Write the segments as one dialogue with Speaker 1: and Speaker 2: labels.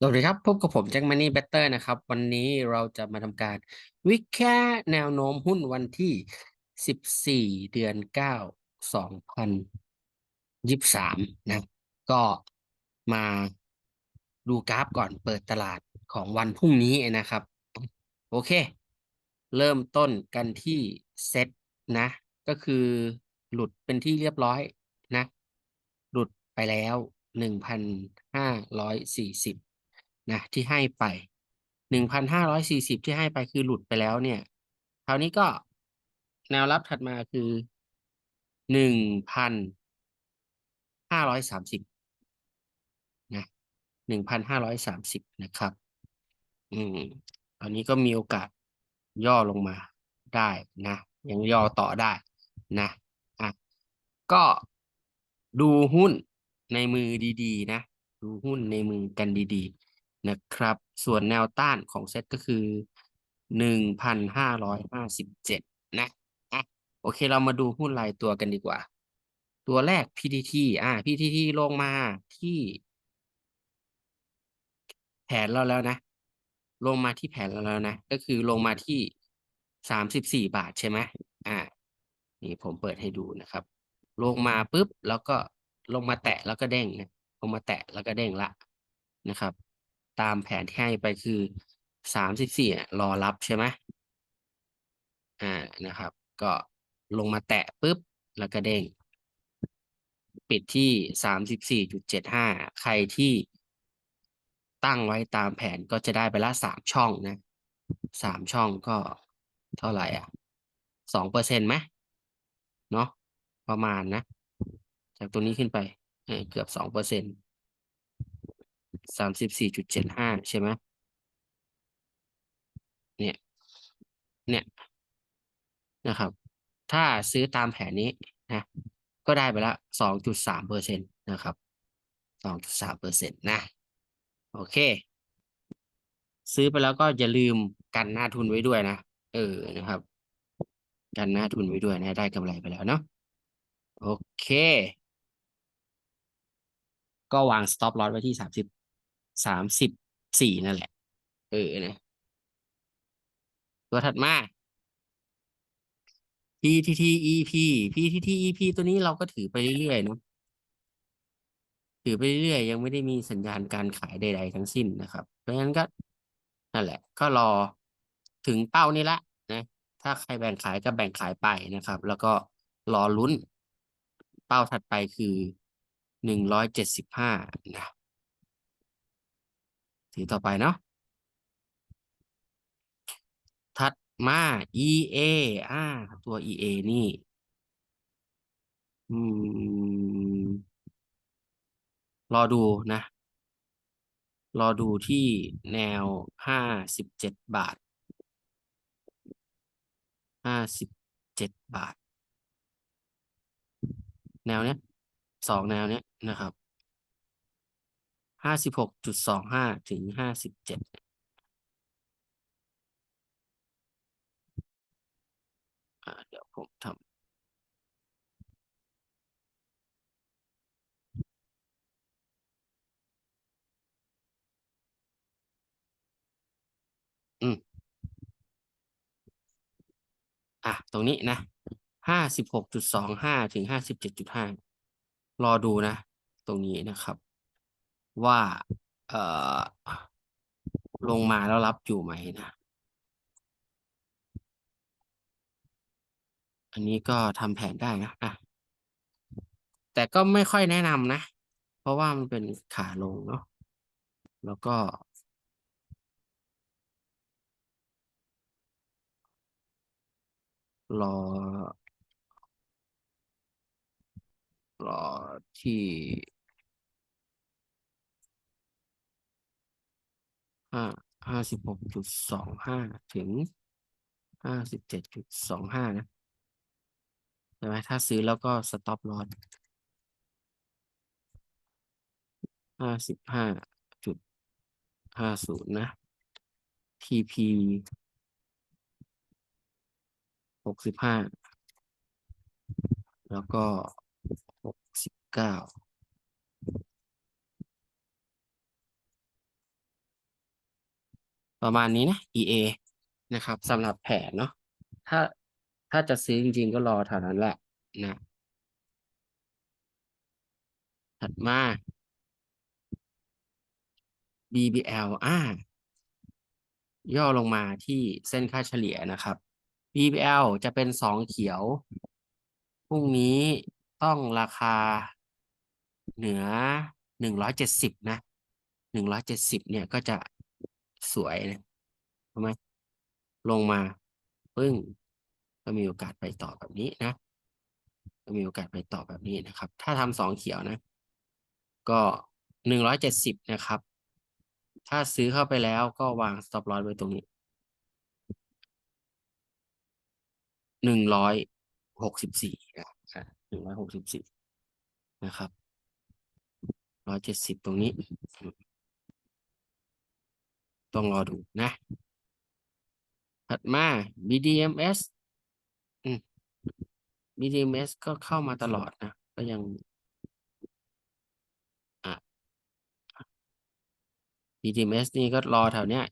Speaker 1: สวัสดีครับ พบกับผมแจ็คมันนี่เบตเตอร์นะครับ วันนี้เราจะมาทำการ วิเคราะห์แนวโน้มหุ้นวันที่ 14 เดือน 9 2023 นะ ก็มาดูกราฟก่อนเปิดตลาดของวันพรุ่งนี้นะครับ โอเค เริ่มต้นกันที่เซ็ตนะ ก็คือหลุดเป็นที่เรียบร้อยนะ หลุดไปแล้ว 1,540 นะที่ให้ไป1,540ที่ให้ไปคือหลุดไปแล้วเนี่ยคราวนี้ก็แนวรับถัดมาคือ1,530นห้าร้อยสามสิบนะ1,530นะครับ อืมอันนี้ก็มีโอกาสย่อลงมาได้นะยังย่อต่อได้นะอะก็ดูหุ้นในมือดี ๆ นะ ดูหุ้นในมือกันดี ๆ นะครับ ส่วนแนวต้านของเซ็ตก็คือหนึ่งพันห้าร้อยห้าสิบเจ็ดนะอะโอเคเรามาดูหุ้นรายตัวกันดีกว่า ตัวแรก PTT อ่า PTT ลงมาที่ แผนเราแล้วนะ ลงมาที่แผนเราแล้วนะ ก็คือลงมาที่สามสิบสี่บาทใช่ไหมอ่า นี่ผมเปิดให้ดูนะครับ ลงมาปุ๊บแล้วก็ลงมาแตะแล้วก็เด้งนะลงมาแตะแล้วก็เด้งละนะครับ ตามแผนที่ให้ไปคือสามสิบสี่รอรับใช่ไหมอ่านะครับ ก็ลงมาแตะปุ๊บ แล้วก็เด้ง ปิดที่สามสิบสี่จุดเจ็ดห้าใครที่ตั้งไว้ตามแผนก็จะได้ไปละสามช่องนะสามช่องก็เท่าไหร่อะสองเปอร์เซ็นต์ไหมเนาะประมาณนะ จากตัวนี้ขึ้นไปเออเกือบสองเปอร์เซ็นต์ สามสิบสี่จุดเจ็ดห้าใช่ไหมเนี่ย เนี่ยนะครับ ถ้าซื้อตามแผนนี้นะ ก็ได้ไปละสองจุดสามเปอร์เซ็นต์นะครับสองจุดสามเปอร์เซ็นต์นะ โอเค ซื้อไปแล้วก็อย่าลืมกันหน้าทุนไว้ด้วยนะ เออนะครับ กันหน้าทุนไว้ด้วยนะ ได้กำไรไปแล้วเนาะ โอเค ก็วาง stop loss ไว้ที่สามสิบ สามสิบสี่นั่นแหละ เออนะตัวถัดมา PTTEP PTTEP ตัวนี้เราก็ถือไปเรื่อยๆเนาะถือไปเรื่อยๆยังไม่ได้มีสัญญาณการขายใด ๆ ทั้งสิ้นนะครับ เพราะฉะนั้นก็นั่นแหละ ก็รอถึงเป้านี้ละนะถ้าใครแบ่งขายก็แบ่งขายไปนะครับ แล้วก็รอลุ้น เป้าถัดไปคือหนึ่งร้อยเจ็ดสิบห้านะ ถือต่อไปเนาะถัดมา EA อ่าตัว EA นี่ อืม รอดูนะ รอดูที่แนวห้าสิบเจ็ดบาทห้าสิบเจ็ดบาท แนวเนี้ยสองแนวเนี้ยนะครับ ห้าสิบหกจุดสองห้าถึงห้าสิบเจ็ดเดี๋ยวผมทำอืม อะ ตรงนี้นะห้าสิบหกจุดสองห้าถึงห้าสิบเจ็ดจุดห้ารอดูนะ ตรงนี้นะครับ ว่าเอ่อลงมาแล้วรับอยู่ไหมนะ อันนี้ก็ทำแผนได้นะอะแต่ก็ไม่ค่อยแนะนำนะ เพราะว่ามันเป็นขาลงเนาะแล้วก็ รอ รอที่ ห้าห้าสิบหกจุดสองห้าถึงห้าสิบเจ็ดจุดสองห้านะใช่ไหมถ้าซื้อแล้วก็สต็อปลอสห้าสิบห้าจุดห้าศูนย์นะ TP หกสิบห้าแล้วก็หกสิบเก้า ประมาณนี้นะ EA นะครับสำหรับแผนเนาะถ้าถ้าจะซื้อจริงๆก็รอเท่านั้นแหละนะถัดมา BBL อ่าย่อลงมาที่เส้นค่าเฉลี่ยนะครับ BBL จะเป็นสองเขียว พรุ่งนี้ต้องราคาเหนือหนึ่งร้อยเจ็ดสิบนะหนึ่งร้อยเจ็ดสิบเนี่ยก็จะ สวยนะทำไมลงมาปึ้ง ก็มีโอกาสไปต่อแบบนี้นะ ก็มีโอกาสไปต่อแบบนี้นะครับ ถ้าทำสองเขียวนะ ก็หนึ่งร้อยเจ็ดสิบนะครับ ถ้าซื้อเข้าไปแล้วก็วาง stop loss ไว้ตรงนี้หนึ่งร้อยหกสิบสี่นะครับหนึ่งร้อยหกสิบสี่นะครับร้อยเจ็ดสิบตรงนี้ ต้องรอดูนะ ถัดมา BDMs อืม BDMs ก็เข้ามาตลอดนะ ก็ยังอะ BDMs นี่ก็รอแถวเนี้ย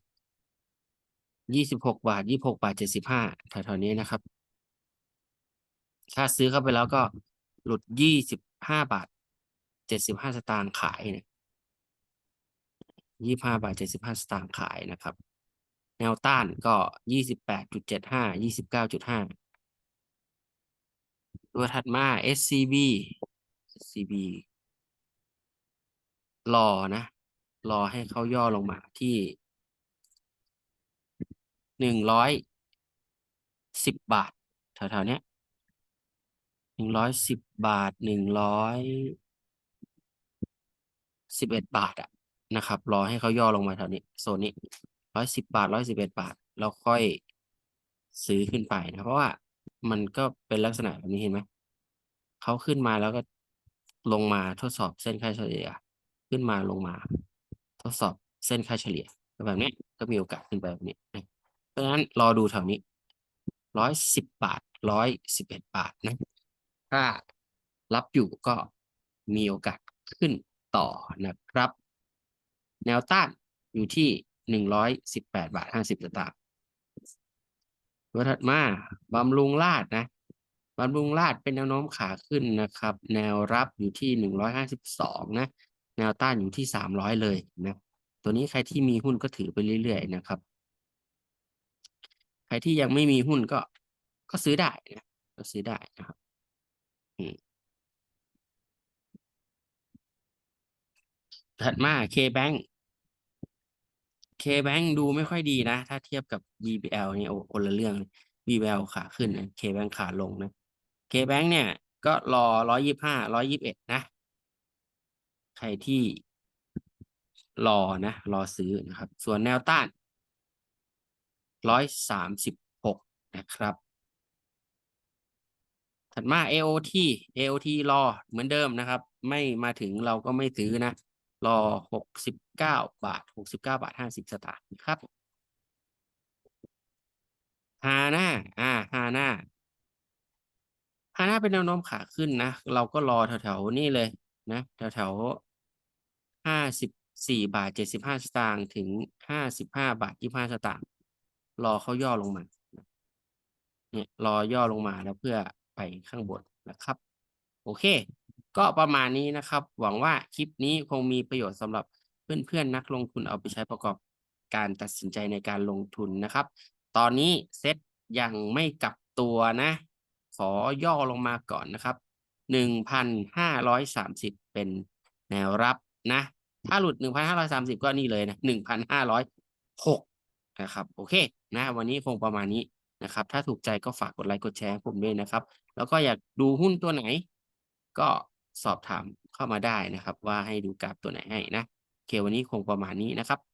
Speaker 1: ยี่สิบหกบาทยี่หกบาทเจ็ดสิบห้าแถวๆนี้นะครับ ถ้าซื้อเข้าไปแล้วก็หลุดยี่สิบห้าบาทเจ็ดสิบห้าสตางค์ขายเนี่ย ยี่ห้าบาทเจ็ดสิบห้าสตางค์ขายนะครับ แนวต้านก็ยี่สิบแปดจุดเจ็ดห้ายี่สิบเก้าจุดห้าตัวถัดมา SCB SCB รอนะ รอให้เขาย่อลงมาที่หนึ่งร้อยสิบบาทแถวๆเนี้ยหนึ่งร้อยสิบบาทหนึ่งร้อยสิบเอ็ดบาทอะ นะครับ รอให้เขาย่อลงมาแถวนี้โซนนี้ร้อยสิบบาทร้อยสิบเอ็ดบาทแล้วค่อยซื้อขึ้นไปนะเพราะว่ามันก็เป็นลักษณะแบบนี้เห็นไหมเขาขึ้นมาแล้วก็ลงมาทดสอบเส้นค่าเฉลี่ย ขึ้นมาลงมา ทดสอบเส้นค่าเฉลี่ยแบบนี้ก็มีโอกาสขึ้นไปแบบนี้นะเพราะฉะนั้นรอดูแถวนี้ร้อยสิบบาทร้อยสิบเอ็ดบาทนะถ้ารับอยู่ก็มีโอกาสขึ้นต่อนะครับ แนวต้านอยู่ที่หนึ่งร้อยสิบแปดบาทห้าสิบสตางค์ตัวถัดมาบำรุงราดนะบำรุงราดเป็นแนวโน้มขาขึ้นนะครับ แนวรับอยู่ที่หนึ่งร้อยห้าสิบสองนะ แนวต้านอยู่ที่สามร้อยเลยนะตัวนี้ใครที่มีหุ้นก็ถือไปเรื่อยๆนะครับ ใครที่ยังไม่มีหุ้นก็ก็ซื้อได้นะก็ซื้อได้นะครับถัดมา K-Bank K-Bank ดูไม่ค่อยดีนะ ถ้าเทียบกับ BBL เนี่ยโอ้คนละเรื่อง BBL ขาขึ้นนะ K-Bank ขาลงนะ K-Bank เนี่ย ก็รอร้อยยี่ห้าร้อยยิบเอ็ดนะ ใครที่รอนะ รอซื้อนะครับ ส่วนแนวต้านร้อยสามสิบหกนะครับ ถัดมา AOT AOT รอเหมือนเดิมนะครับ ไม่มาถึงเราก็ไม่ซื้อนะ รอหกสิบเก้าบาทหกสิบเก้าบาทห้าสิบสตางค์ครับฮาน่าอ่าฮาน่าฮาน่าเป็นแนวโน้มขาขึ้นนะ เราก็รอแถวๆนี่เลยนะแถวๆห้าสิบสี่บาทเจ็ดสิบห้าสตางค์ถึงห้าสิบห้าบาทยี่ห้าสตางค์รอเขาย่อลงมาเนี่ยรอย่อลงมาแล้วเพื่อไปข้างบนนะครับ โอเค ก็ประมาณนี้นะครับ หวังว่าคลิปนี้คงมีประโยชน์สำหรับเพื่อนๆนักลงทุนเอาไปใช้ประกอบการตัดสินใจในการลงทุนนะครับ ตอนนี้เซ็ตยังไม่กลับตัวนะ ขอย่อลงมาก่อนนะครับหนึ่งพันห้าร้อยสามสิบเป็นแนวรับนะ ถ้าหลุดหนึ่งพันห้าร้อยสามสิบก็นี่เลยนะหนึ่งพันห้าร้อยหกนะครับ โอเค นะ วันนี้คงประมาณนี้นะครับ ถ้าถูกใจก็ฝากกดไลค์ กดแชร์ผมด้วยนะครับ แล้วก็อยากดูหุ้นตัวไหน ก็ สอบถามเข้ามาได้นะครับ ว่าให้ดูกราฟตัวไหนให้นะโอเควันนี้คงประมาณนี้นะครับ